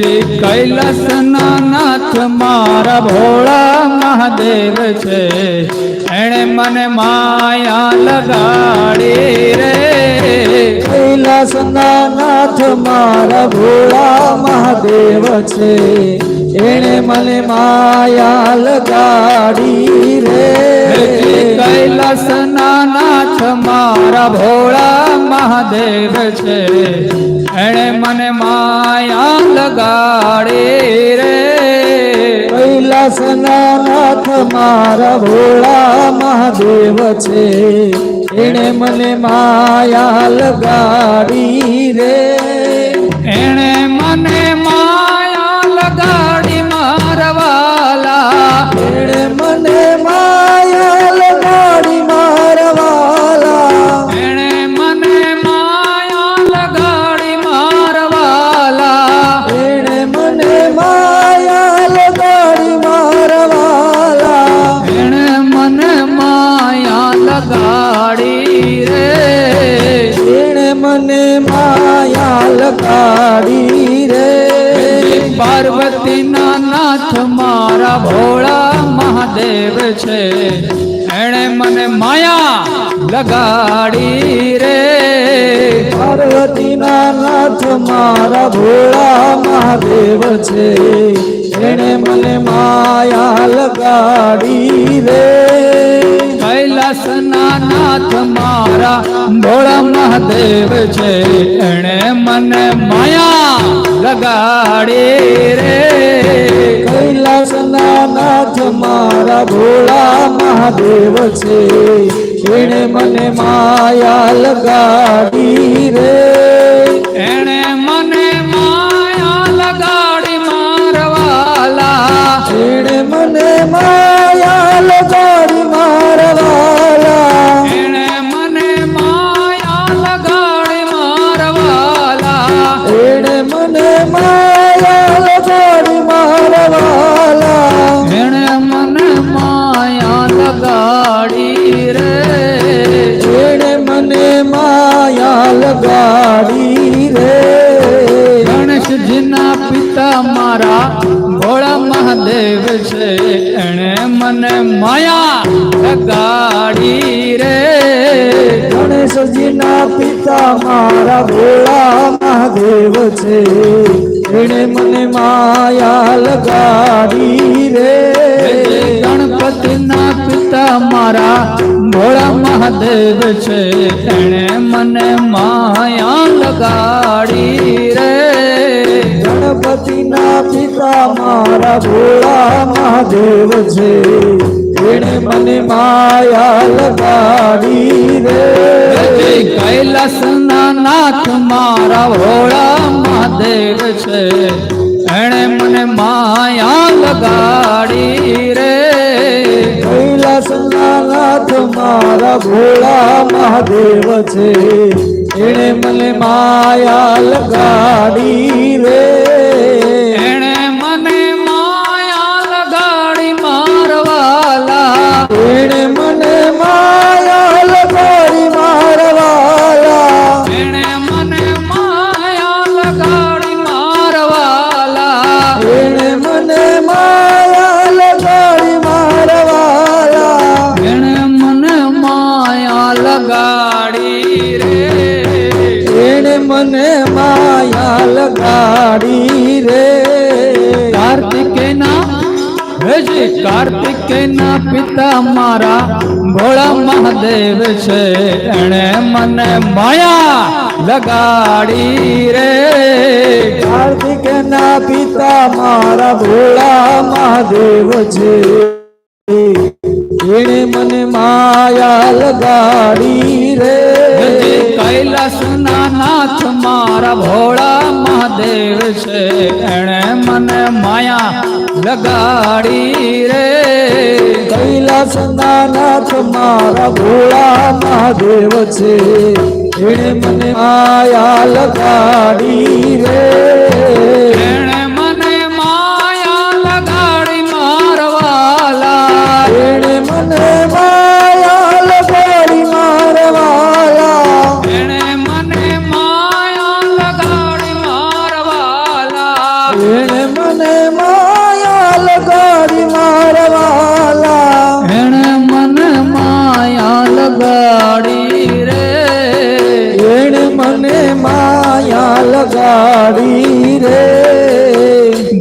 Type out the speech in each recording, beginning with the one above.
હજી કૈલાસના નાથ મારા ભોળા મહાદેવ છે એણે મને માયા લગાડી રે. કૈલાસના નાથ મારા ભોળા મહાદેવ છે એણે મને માયા લગાડી રે. કૈલાસના નાથ મારા ભોળા મહાદેવ છે. એણે મને માયા લગાડી રે. કૈલાસના નાથ મારા ભોળા મહાદેવ છે. એણે મને માયા લગાડી રે. એણે મને માયા લગાડી મારવાલા એણે મને પાર્વતીના નાથ મારા ભોળા મહાદેવ છે. એણે મને માયા લગાડી રે. પાર્વતીના નાથ મારા ભોળા મહાદેવ છે. એણે મને માયા લગાડી રે. કૈલાસના નાથ મારા ભોળા મહાદેવ છે. એણે મને માયા લગાડી રે. કૈલાસના નાથ મારા ભોળા મહાદેવ છે. એણે મને માયા લગાડી રે. મારા ભોળા મહાદેવ છે એણે મને માયા ગાડી રે. ગણેશજીના પિતા મારા ભોળા મહાદેવ છે એણે મને માયા લગાડી રે. ગણપતિના પિતા મારા ભોળા મહાદેવ છે એણે મને માયા લગાડી રે ગણપતિના પિતા મારા ભોળા મહાદેવ છે એણે મને માયા લગાડી રે કૈલાસના નાથ મારા ભોળા મહાદેવ છે એણે મને માયા લગાડી રે કૈલાસના નાથ મારા ભોળા મહાદેવ છે એણે મને માયા લગાડી રે. લગાડી રે કાર્તિકેના હજી કાર્તિકેના પિતા મારા ભોળા મહાદેવ છે એણે મને માયા લગાડી રે કાર્તિકેના પિતા મારા ભોળા મહાદેવ છે એણે મને માયા લગાડી રે કૈલાસના નાથ મારા ભોળા મહાદેવ છે એણે મને માયા લગાડી રે. કૈલાસના નાથ મારા ભોળા મહાદેવ છે એણે મને માયા લગાડી રે.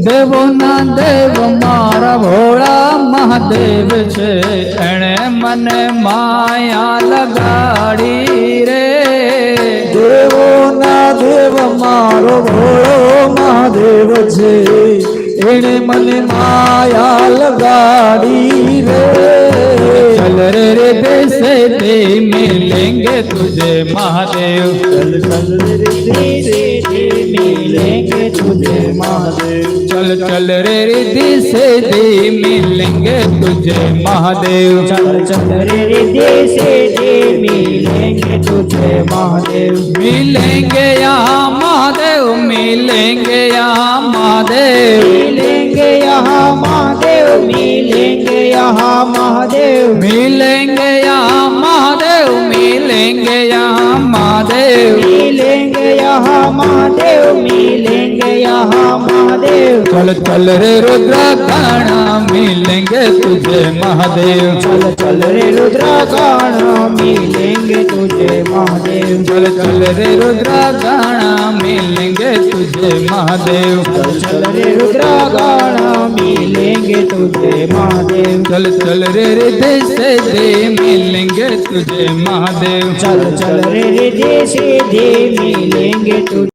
દેવોના દેવ મારા ભોળા મહાદેવ છે. એણે મને માયા લગાડી રે. દેવોના દેવ મારો ભોળો મહાદેવ છે. એણે મને માયા લગાડી રે चल रे रे देसे दे मिलेंगे तुझे महादेव चल चल रे तेरे दे मिलेंगे तुझे महादेव चल चल रे रिद्धि से दे मिलेंगे तुझे महादेव चल चल रे रिद्धि से दे मिलेंगे तुझे महादेव मिलेंगे यहाँ महादेव मिलेंगे महादेव मिलेंगे यहाँ महादेव मिलेंगे यहाँ महादेव मिलेंगे यहाँ महादेव मिलेंगे यहाँ महादेव। चल चल रे रुद्रा गणा मिलेंगे तुझे महादेव। चल चल रे रुद्रगण मिलेंगे तुझे महादेव। चल चल रे रुद्रा गणा मिलेंगे तुझे महादेव। चल चल रे रुद्रगण मिलेंगे तुझे महादेव। चल चल रे रिद्धि से दे मिलेंगे तुझे महादेव। चल चल रे रिद्धि से दे मिलेंगे तुझे